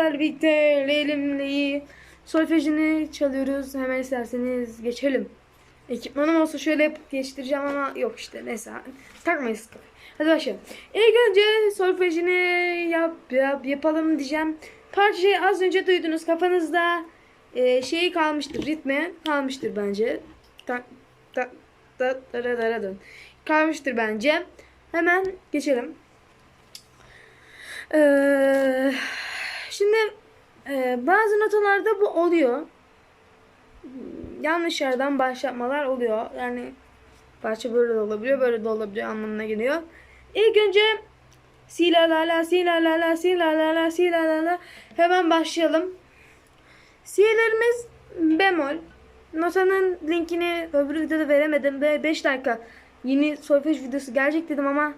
sizlerle birlikte Leylim Ley'i solfejini çalıyoruz. Hemen isterseniz geçelim. Ekipmanım olsa şöyle yapıp geçtireceğim ama yok işte neyse takmayız. Hadi başlayalım. İlk önce solfejini yap, yap yapalım diyeceğim. Parçayı az önce duydunuz kafanızda e, şeyi kalmıştır ritme kalmıştır bence. Tak tak tak tak tak tak. kalmıştır bence. Hemen geçelim. Ee, şimdi e, bazı notalarda bu oluyor. Yanlış yerden başlatmalar oluyor. Yani parça böyle de olabiliyor, böyle de olabiliyor anlamına geliyor. İlk önce si la la la si la la la si la la la si la la la hemen başlayalım. Si'lerimiz bemol. Notanın linkini öbür videoda veremedim ve 5 dakika yeni solfej videosu gelecek dedim ama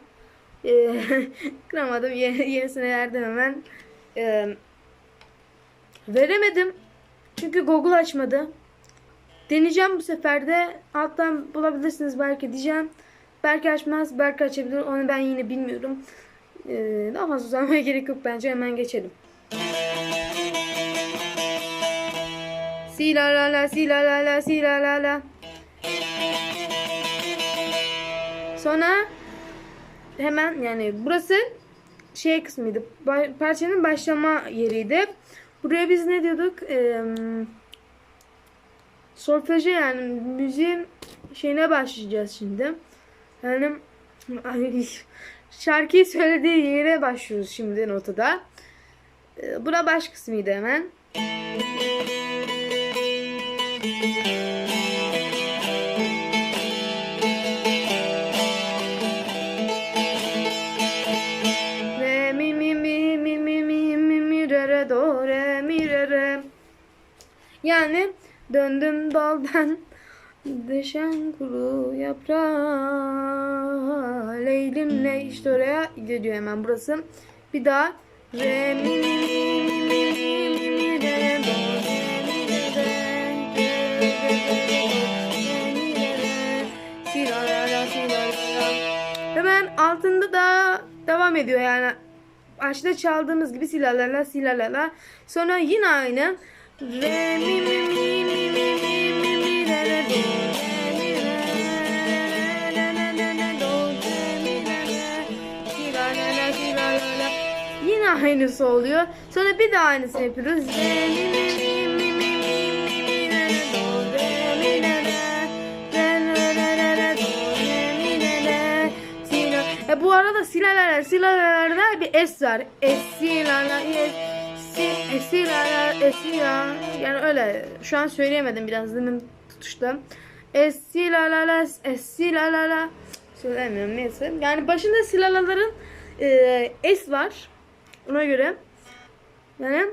e, kıramadım. Yeni, yenisine verdim hemen. E, veremedim. Çünkü Google açmadı. Deneyeceğim bu sefer de. Alttan bulabilirsiniz belki diyeceğim. Belki açmaz, belki açabilir. Onu ben yine bilmiyorum. E, daha fazla uzanmaya gerek yok bence. Hemen geçelim. Si la la la, si la la la, si la la la. Sonra hemen yani burası şey kısmıydı. Parçanın başlama yeriydi. Buraya biz ne diyorduk? Ee, solfeje yani müziğin şeyine başlayacağız şimdi. Yani şarkıyı söylediği yere başlıyoruz şimdi notada. Ee, bura baş kısmıydı hemen. Yani döndüm daldan düşen kuru yaprağa leylimle işte oraya gidiyor hemen burası. Bir daha re mi mi mi mi mi mi mi re Hemen altında da devam ediyor yani. Başta çaldığımız gibi silalala silalala. Sonra yine aynı. Re mi mi mi mi mi mi mi mi re re do re mi re re re re re re do re mi re re silalala silalala. Yine aynısı oluyor. Sonra bir daha aynısını yapıyoruz. Re mi mi mi. E bu arada silalar silalarda bir S var. Es si esilala esila yani öyle şu an söyleyemedim biraz dilim tutuştu. Esilala esilala söylemiyorum neyse. Yani başında silalaların e, S var. Ona göre yani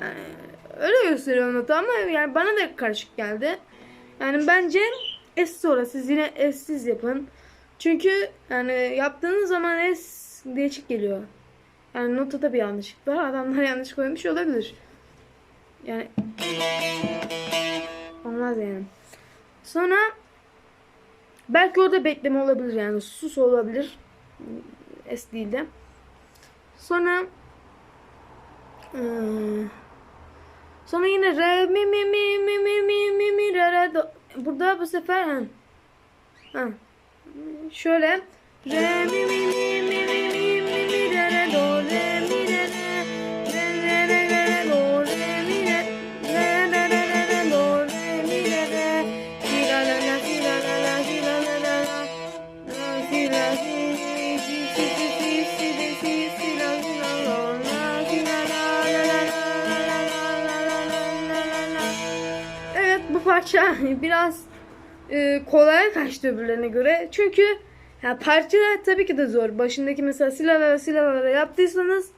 yani öyle gösteriyor nota ama yani bana da karışık geldi. Yani bence S sonra siz yine S'siz yapın. Çünkü yani yaptığınız zaman S değişik geliyor. Yani notada bir yanlışlık var. Adamlar yanlış koymuş olabilir. Yani olmaz yani. Sonra belki orada bekleme olabilir yani sus olabilir. S değil de. Sonra ıı, sonra yine re mi mi mi mi mi mi mi mi re re do. Burada bu sefer ha. Şöyle re mi mi mi mi parça biraz e, kolaya kaçtı öbürlerine göre. Çünkü ya parça tabii ki de zor. Başındaki mesela silahlara silahlara yaptıysanız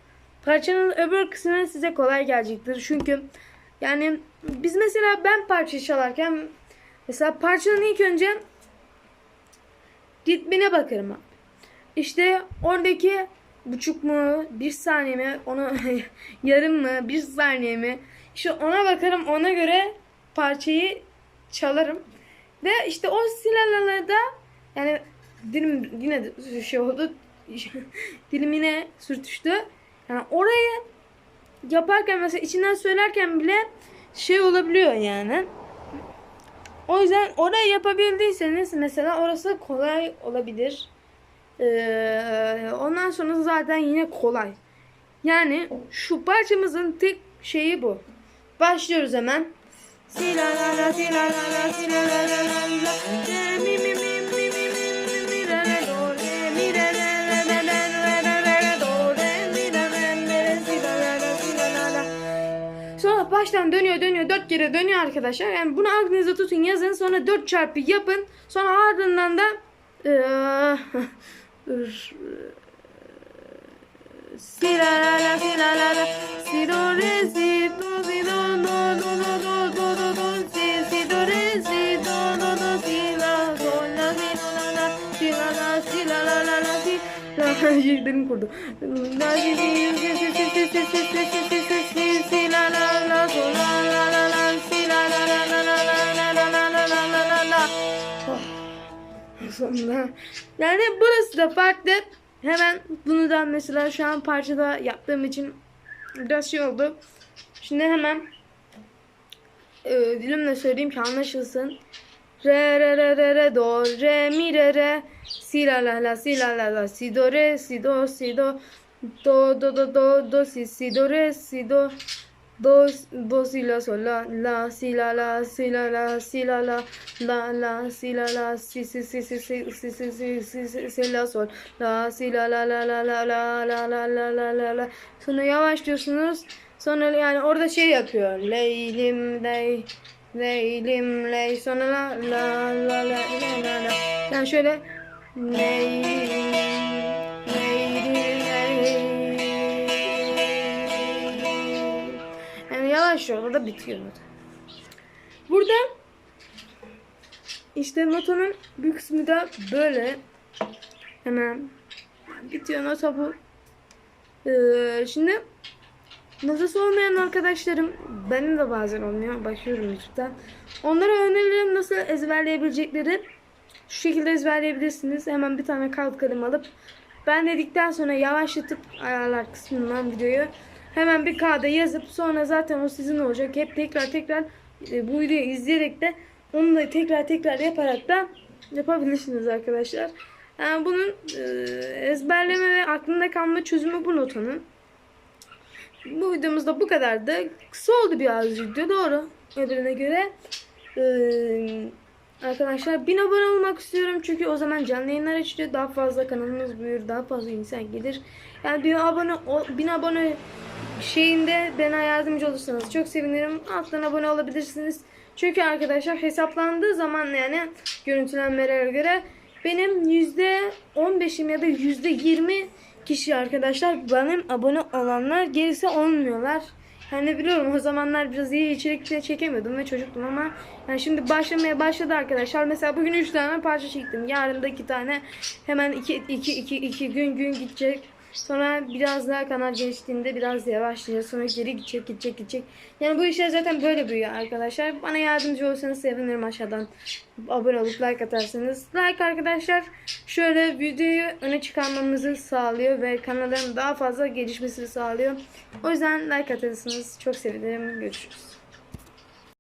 parçanın öbür kısmı size kolay gelecektir. Çünkü yani biz mesela ben parça çalarken mesela parçanın ilk önce ritmine bakarım. İşte oradaki buçuk mu, bir saniye mi, onu yarım mı, bir saniye mi? İşte ona bakarım, ona göre parçayı çalarım. Ve işte o silahlarda yani dilim yine şey oldu. dilim yine sürtüştü. Yani orayı yaparken mesela içinden söylerken bile şey olabiliyor yani. O yüzden orayı yapabildiyseniz mesela orası kolay olabilir. Ee, ondan sonra zaten yine kolay. Yani şu parçamızın tek şeyi bu. Başlıyoruz hemen. Sonra baştan dönüyor dönüyor dört kere dönüyor arkadaşlar. Yani bunu aklınıza tutun yazın sonra dört çarpı yapın. Sonra ardından da Si la la la la la si do re si la la sonunda. Yani burası da farklı. Hemen bunu da mesela şu an parçada yaptığım için biraz şey oldu. Şimdi hemen e, dilimle söyleyeyim ki anlaşılsın. Re re re re re do re mi re re si la la la si la la la si do re si do si do do do do do do si si do re si do do do si la sol la la si la la si la la si la la la la si la la si si si si si si si si si si si la sol la si la la la la la la la la la la la la sonra yavaşlıyorsunuz sonra yani orada şey yapıyor leylim ley leylim ley sonra la la la la la la yani şöyle leylim leylim ley yani yavaş orada bitiyor nota. Burada işte notanın bir kısmı da böyle hemen bitiyor nota bu. Ee, şimdi notası olmayan arkadaşlarım benim de bazen olmuyor. Bakıyorum YouTube'dan. Onlara öneririm nasıl ezberleyebilecekleri. Şu şekilde ezberleyebilirsiniz. Hemen bir tane kağıt kalem alıp ben dedikten sonra yavaşlatıp ayarlar kısmından videoyu hemen bir kağıda yazıp sonra zaten o sizin olacak. Hep tekrar tekrar e, bu videoyu izleyerek de onu da tekrar tekrar yaparak da yapabilirsiniz arkadaşlar. Yani bunun e, ezberleme ve aklında kalma çözümü bu notanın. Bu videomuzda bu kadardı. Kısa oldu biraz video doğru öbürüne göre. Ee, arkadaşlar 1000 abone olmak istiyorum çünkü o zaman canlı yayınlar açılıyor. Daha fazla kanalımız büyür, daha fazla insan gelir. Yani bir abone, o- 1000 abone şeyinde bana yardımcı olursanız çok sevinirim. Alttan abone olabilirsiniz. Çünkü arkadaşlar hesaplandığı zaman yani görüntülenmelere göre benim %15'im ya da %20 kişi arkadaşlar benim abone olanlar gerisi olmuyorlar. Yani biliyorum o zamanlar biraz iyi içerikte çekemiyordum ve çocuktum ama yani şimdi başlamaya başladı arkadaşlar. Mesela bugün 3 tane parça çektim. Yarın da 2 tane hemen 2 2 2 2 gün gün gidecek. Sonra biraz daha kanal geliştiğinde biraz yavaşlayacak. Sonra geri gidecek, gidecek, gidecek. Yani bu işler zaten böyle büyüyor arkadaşlar. Bana yardımcı olursanız sevinirim aşağıdan. Abone olup like atarsanız. Like arkadaşlar şöyle videoyu öne çıkarmamızı sağlıyor ve kanalın daha fazla gelişmesini sağlıyor. O yüzden like atarsanız çok sevinirim. Görüşürüz.